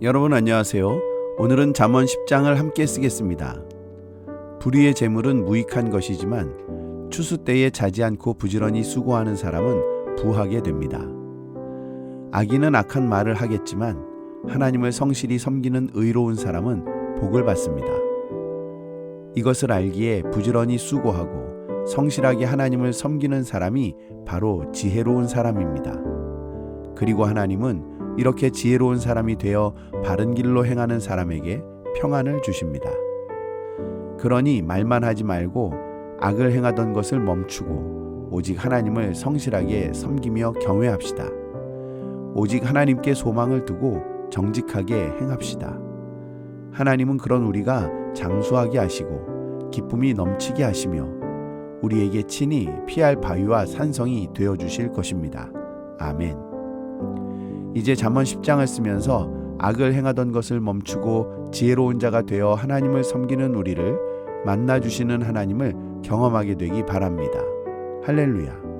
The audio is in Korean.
여러분 안녕하세요. 오늘은 잠언 10장을 함께 쓰겠습니다. 불의의 재물은 무익한 것이지만 추수 때에 자지 않고 부지런히 수고하는 사람은 부하게 됩니다. 악인은 악한 말을 하겠지만 하나님을 성실히 섬기는 의로운 사람은 복을 받습니다. 이것을 알기에 부지런히 수고하고 성실하게 하나님을 섬기는 사람이 바로 지혜로운 사람입니다. 그리고 하나님은 이렇게 지혜로운 사람이 되어 바른 길로 행하는 사람에게 평안을 주십니다. 그러니 말만 하지 말고 악을 행하던 것을 멈추고 오직 하나님을 성실하게 섬기며 경외합시다. 오직 하나님께 소망을 두고 정직하게 행합시다. 하나님은 그런 우리가 장수하게 하시고 기쁨이 넘치게 하시며 우리에게 친히 피할 바위와 산성이 되어 주실 것입니다. 아멘. 이제 잠언 10장을 쓰면서 악을 행하던 것을 멈추고 지혜로운 자가 되어 하나님을 섬기는 우리를 만나 주시는 하나님을 경험하게 되기 바랍니다. 할렐루야.